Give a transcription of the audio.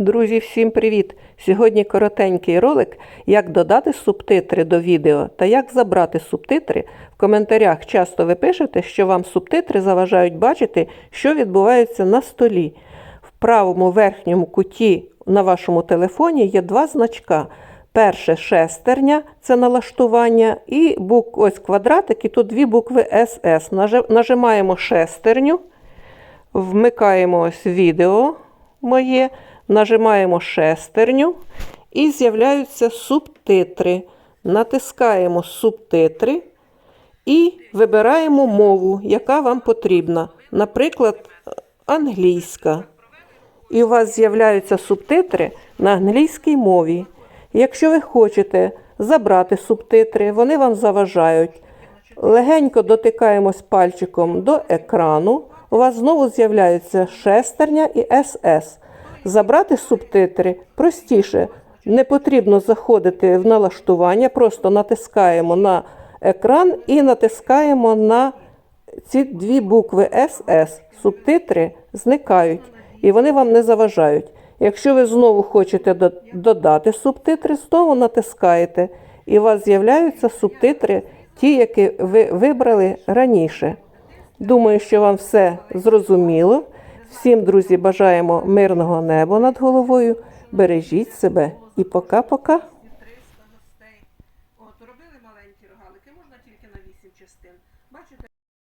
Друзі, всім привіт! Сьогодні коротенький ролик, як додати субтитри до відео та як забрати субтитри. В коментарях часто ви пишете, що вам субтитри заважають бачити, що відбувається на столі. В правому верхньому куті на вашому телефоні є два значка. Перше шестерня це налаштування, і бук, ось квадратик, і тут дві букви СС. Нажимаємо шестерню. Вмикаємо ось відео моє, нажимаємо шестерню і з'являються субтитри. Натискаємо субтитри і вибираємо мову, яка вам потрібна. Наприклад, англійська. І у вас з'являються субтитри на англійській мові. Якщо ви хочете забрати субтитри, вони вам заважають. Легенько дотикаємось пальчиком до екрану. У вас знову з'являються шестерня і СС. Забрати субтитри простіше. Не потрібно заходити в налаштування, просто натискаємо на екран і натискаємо на ці дві букви СС. Субтитри зникають і вони вам не заважають. Якщо ви знову хочете додати субтитри, знову натискаєте, і у вас з'являються субтитри, ті, які ви вибрали раніше. Думаю, що вам все зрозуміло. Всім, друзі, бажаємо мирного неба над головою. Бережіть себе і пока-пока. От робили маленькі рогалики, можна тільки на 8 частин. Бачите?